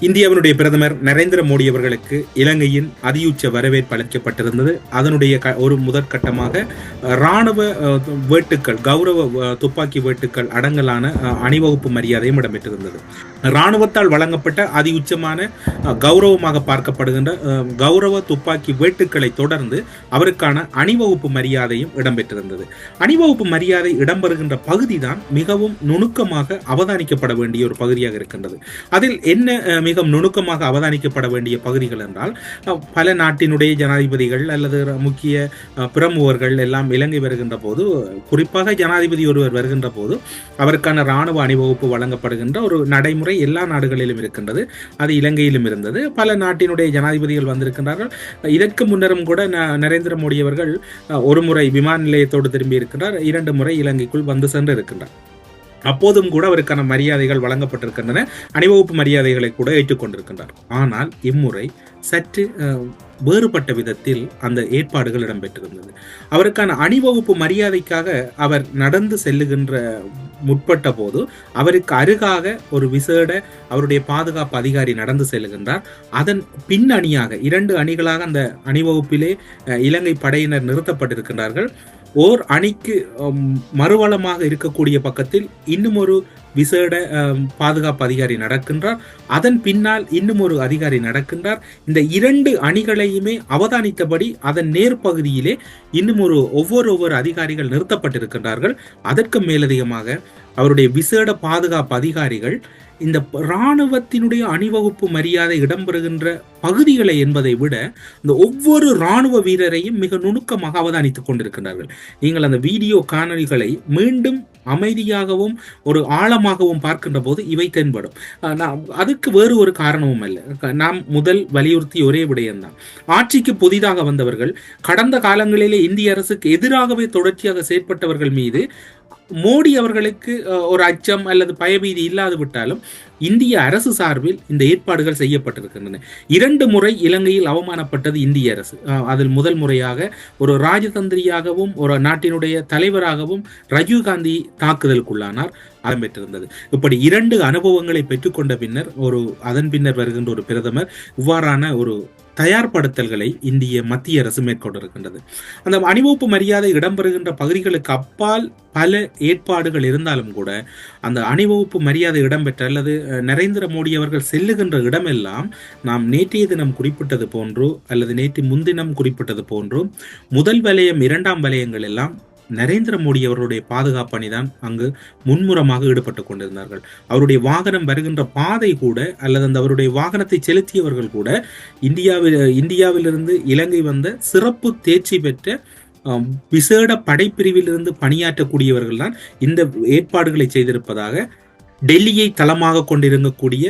இந்தியாவினுடைய பிரதமர் நரேந்திர மோடி அவர்களுக்கு இலங்கையின் அதியுச்ச வரவேற்பு அளிக்கப்பட்டிருந்தது. அதனுடைய க- ஒரு முதற்கட்டமாக இராணுவ ராணுவ வேட்டுக்கள் கௌரவ துப்பாக்கி வேட்டுக்கள் அடங்கலான அணிவகுப்பு மரியாதையும் இடம்பெற்றிருந்தது. ராணுவத்தால் வழங்கப்பட்ட அதியுச்சமான உச்சமான கௌரவமாக பார்க்கப்படுகின்ற கௌரவ துப்பாக்கி வேட்டுக்களை தொடர்ந்து அவருக்கான அணிவகுப்பு மரியாதையும் இடம்பெற்றிருந்தது. அணிவகுப்பு மரியாதை இடம்பெறுகின்ற பகுதி தான் மிகவும் நுணுக்கமாக அவதானிக்கப்பட வேண்டிய ஒரு பகுதியாக இருக்கின்றது. அதில் என்ன மிக நுணுக்கமாக அவதானிக்கப்பட வேண்டிய பகுதிகள் என்றால் பல நாட்டினுடைய ஜனாதிபதிகள் அல்லது முக்கிய பிரமுகர்கள் எல்லாம் இலங்கை வருகின்ற போது குறிப்பாக ஜனாதிபதி ஒருவர் வருகின்ற போது அவருக்கான இராணுவ அணிவகுப்பு வழங்கப்படுகின்ற ஒரு நடைமுறை எல்லா நாடுகளிலும் இருக்கின்றது. அது இலங்கையிலும் இருந்தது. பல நாட்டினுடைய ஜனாதிபதிகள் வந்திருக்கின்றார்கள். இதற்கு முன்னரும் கூட ந- நரேந்திர மோடி அவர்கள் ஒரு முறை விமான நிலையத்தோடு திரும்பி இருக்கின்றார். இரண்டு முறை இலங்கைக்குள் வந்து சென்று இருக்கின்றார் அப்போதும் கூட அவருக்கான மரியாதைகள் வழங்கப்பட்டிருக்கின்றன. அணிவகுப்பு மரியாதைகளை கூட ஏற்றுக்கொண்டிருக்கின்றார். ஆனால் இம்முறை சற்று வேறுபட்ட விதத்தில் அந்த ஏற்பாடுகள் இடம்பெற்றிருந்தது. அவருக்கான அணிவகுப்பு மரியாதைக்காக அவர் நடந்து செல்லுகின்ற முற்பட்ட போது அவருக்கு அருகாக ஒரு விசேட அவருடைய பாதுகாப்பு அதிகாரி நடந்து செல்லுகின்றார். அதன் பின் அணியாக இரண்டு அணிகளாக அந்த அணிவகுப்பிலே இலங்கை படையினர் நிறுத்தப்பட்டிருக்கின்றார்கள். ஓர் அணிக்கு மறுவளமாக இருக்கக்கூடிய பக்கத்தில் இன்னும் ஒரு விசேட பாதுகாப்பு அதிகாரி நடக்கின்றார். அதன் பின்னால் இன்னும் ஒரு அதிகாரி நடக்கின்றார். இந்த இரண்டு அணிகளையுமே அவதானித்தபடி அதன் நேர்பகுதியிலே இன்னும் ஒரு ஒவ்வொரு ஒவ்வொரு அதிகாரிகள் நிறுத்தப்பட்டிருக்கின்றார்கள். அதற்கு மேலதிகமாக அவருடைய விசேட பாதுகாப்பு அதிகாரிகள் இந்த இராணுவத்தினுடைய அணிவகுப்பு மரியாதை இடம்பெறுகின்ற பகுதிகளை என்பதை விட இந்த ஒவ்வொரு இராணுவ வீரரையும் மிக நுணுக்கமாக அவதானித்துக் கொண்டிருக்கின்றார்கள். நீங்கள் அந்த வீடியோ காணொலிகளை மீண்டும் அமைதியாகவும் ஒரு ஆழமாகவும் பார்க்கின்ற போது இவை தென்படும். நான் அதுக்கு வேறு ஒரு காரணமும் அல்ல. நாம் முதல் வலியுறுத்தி ஒரே விடயம்தான். ஆட்சிக்கு புதிதாக வந்தவர்கள் கடந்த காலங்களிலே இந்திய அரசுக்கு எதிராகவே தொடர்ச்சியாக செயற்பட்டவர்கள் மீது மோடி அவர்களுக்கு ஒரு அச்சம் அல்லது பயபீதி இல்லாது விட்டாலும் இந்திய அரசு சார்பில் இந்த ஏற்பாடுகள் செய்யப்பட்டிருக்கின்றன. இரண்டு முறை இலங்கையில் அவமானப்பட்டது இந்திய அரசு. அதில் முதல் முறையாக ஒரு ராஜதந்திரியாகவும் ஒரு நாட்டினுடைய தலைவராகவும் ராஜீவ்காந்தி தாக்குதலுக்குள்ளானார் ஆரம்பித்திருந்தது இப்படி இரண்டு அனுபவங்களை பெற்றுக்கொண்ட பின்னர் ஒரு அதன் பின்னர் வருகின்ற ஒரு பிரதமர் இவ்வாறான ஒரு தயார்படுத்தல்களை இந்திய மத்திய அரசு மேற்கொண்டிருக்கின்றது. அந்த அணிவகுப்பு மரியாதை இடம்பெறுகின்ற பகுதிகளுக்கு அப்பால் பல ஏற்பாடுகள் இருந்தாலும் கூட அந்த அணிவகுப்பு மரியாதை இடம்பெற்ற அல்லது நரேந்திர மோடி அவர்கள் செல்லுகின்ற இடமெல்லாம் நாம் நேற்றைய தினம் குறிப்பிட்டது போன்றோ அல்லது நேற்று முன்தினம் குறிப்பிட்டது போன்றோ முதல் வலயம் இரண்டாம் வலயங்கள் எல்லாம் நரேந்திர மோடி அவர்களுடைய பாதுகாப்பு அணிதான் அங்கு முன்முறமாக ஈடுபட்டு கொண்டிருந்தார்கள். அவருடைய வாகனம் வருகின்ற பாதை கூட அல்லது அந்த அவருடைய வாகனத்தை செலுத்தியவர்கள் கூட இந்தியாவில் இந்தியாவிலிருந்து இலங்கை வந்த சிறப்பு தேர்ச்சி பெற்ற விசேட படைப்பிரிவிலிருந்து பணியாற்றக்கூடியவர்கள் தான் இந்த ஏற்பாடுகளை செய்திருப்பதாக டெல்லியை தளமாக கொண்டிருக்கக்கூடிய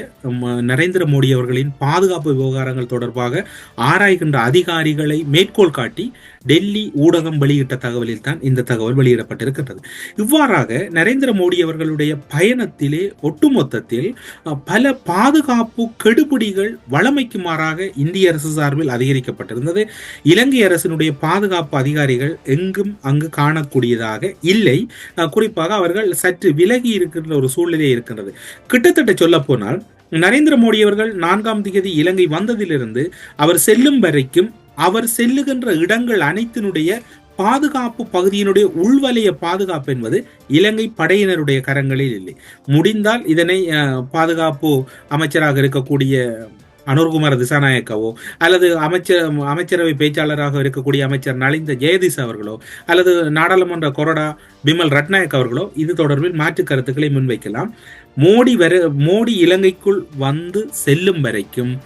நரேந்திர மோடி அவர்களின் பாதுகாப்பு விவகாரங்கள் தொடர்பாக ஆராய்கின்ற அதிகாரிகளை மேற்கோள் காட்டி டெல்லி ஊடகம் வெளியிட்ட தகவலில் தான் இந்த தகவல் வெளியிடப்பட்டிருக்கின்றது. இவ்வாறாக நரேந்திர மோடி அவர்களுடைய பயணத்திலே ஒட்டுமொத்தத்தில் பல பாதுகாப்பு கெடுபிடிகள் வளமைக்கு மாறாக இந்திய அரசு சார்பில் அதிகரிக்கப்பட்டிருந்தது. இலங்கை அரசினுடைய பாதுகாப்பு அதிகாரிகள் எங்கும் அங்கு காணக்கூடியதாக இல்லை. குறிப்பாக அவர்கள் சற்று விலகி இருக்கின்ற ஒரு சூழ்நிலை இருக்கின்றது. கிட்டத்தட்ட சொல்ல போனால் நரேந்திர மோடி அவர்கள் நான்காம் தேதி இலங்கை வந்ததிலிருந்து அவர் செல்லும் வரைக்கும் அவர் செல்லுகின்ற இடங்கள் அனைத்தினுடைய பாதுகாப்பு பகுதியினுடைய உள்வலைய பாதுகாப்பு என்பது இலங்கை படையினருடைய கரங்களில் இல்லை. முடிந்தால் இதனை பாதுகாப்பு அமைச்சராக இருக்கக்கூடிய அனுர்குமார் திசாநாயக்காவோ அல்லது அமைச்சர் அமைச்சரவை பேச்சாளராக இருக்கக்கூடிய அமைச்சர் நலிந்த ஜெயதிஸ் அவர்களோ அல்லது நாடாளுமன்ற கொறடா பிமல் ரட்நாயக் அவர்களோ இது தொடர்பில் மாற்று கருத்துக்களை முன்வைக்கலாம். மோடி வர மோடி இலங்கைக்குள் வந்து செல்லும் வரைக்கும்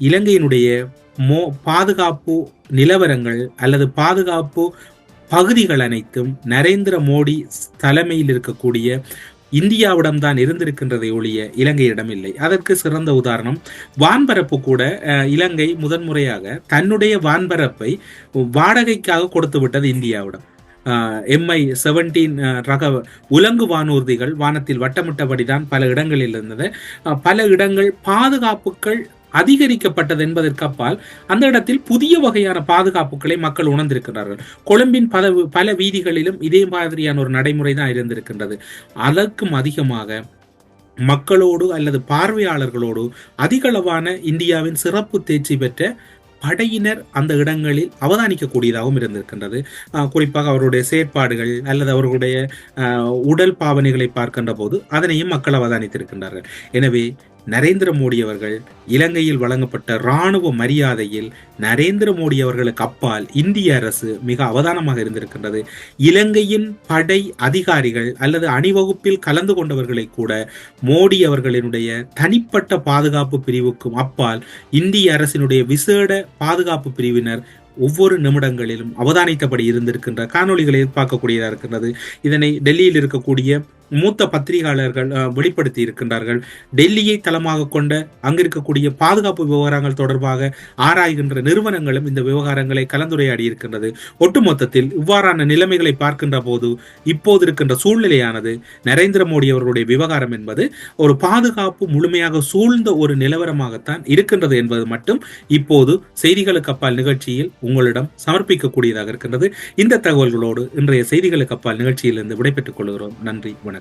இலங்கையினுடைய மோ பாதுகாப்பு நிலவரங்கள் அல்லது பாதுகாப்பு பகுதிகள் அனைத்தும் நரேந்திர மோடி தலைமையில் இருக்கக்கூடிய இந்தியாவிடம்தான் இருந்திருக்கின்றதை ஒழிய இலங்கையிடம் இல்லை. அதற்கு சிறந்த உதாரணம் வான்பரப்பு கூட இலங்கை முதன்முறையாக தன்னுடைய வான்பரப்பை வாடகைக்காக கொடுத்து விட்டது இந்தியாவிடம். எம்ஐ செவன்டீன் ரக உலங்கு வானூர்திகள் வானத்தில் வட்டமிட்டபடிதான் பல இடங்களில் இருந்தது. பல இடங்கள் பாதுகாப்புகள் அதிகரிக்கப்பட்டது என்பதற்கு அப்பால் அந்த இடத்தில் புதிய வகையான பாதுகாப்புகளை மக்கள் உணர்ந்திருக்கிறார்கள். கொழும்பின் பல பல வீதிகளிலும் இதே மாதிரியான ஒரு நடைமுறை தான் இருந்திருக்கின்றது. அதற்கும் அதிகமாக மக்களோடு அல்லது பார்வையாளர்களோடு அதிகளவான இந்தியாவின் சிறப்பு தேர்ச்சி பெற்ற படையினர் அந்த இடங்களில் அவதானிக்கக்கூடியதாகவும் இருந்திருக்கின்றது. குறிப்பாக அவருடைய செயற்பாடுகள் அல்லது அவர்களுடைய உடல் பாவனைகளை பார்க்கின்ற போது அதனையும் மக்கள் அவதானித்திருக்கின்றார்கள். எனவே நரேந்திர மோடி அவர்கள் இலங்கையில் வழங்கப்பட்ட இராணுவ மரியாதையில் நரேந்திர மோடி அவர்களுக்கு அப்பால் இந்திய அரசு மிக அவதானமாக இருந்திருக்கின்றது. இலங்கையின் படை அதிகாரிகள் அல்லது அணிவகுப்பில் கலந்து கொண்டவர்களை கூட மோடி அவர்களினுடைய தனிப்பட்ட பாதுகாப்பு பிரிவுக்கும் அப்பால் இந்திய அரசினுடைய விசேட பாதுகாப்பு பிரிவினர் ஒவ்வொரு நிமிடங்களிலும் அவதானித்தபடி இருந்திருக்கின்ற காணொலிகளை பார்க்கக்கூடியதாக இருக்கின்றது. இதனை டெல்லியில் இருக்கக்கூடிய மூத்த பத்திரிகையாளர்கள் வெளிப்படுத்தி இருக்கின்றார்கள். டெல்லியை தளமாக கொண்ட அங்கு இருக்கக்கூடிய பாதுகாப்பு விவகாரங்கள் தொடர்பாக ஆராய்கின்ற நிறுவனங்களும் இந்த விவகாரங்களை கலந்துரையாடி இருக்கின்றது. ஒட்டுமொத்தத்தில் இவ்வாறான நிலைமைகளை பார்க்கின்ற போது இப்போது இருக்கின்ற சூழ்நிலையானது நரேந்திர மோடி அவர்களுடைய விவகாரம் என்பது ஒரு பாதுகாப்பு முழுமையாக சூழ்ந்த ஒரு நிலவரமாகத்தான் இருக்கின்றது என்பது மட்டும் இப்போது செய்திகளுக்கு அப்பால் நிகழ்ச்சியில் உங்களிடம் சமர்ப்பிக்கக்கூடியதாக இருக்கின்றது. இந்த தகவல்களோடு இன்றைய செய்திகளுக்கு அப்பால் நிகழ்ச்சியிலிருந்து விடைபெற்றுக் கொள்கிறோம். நன்றி வணக்கம்.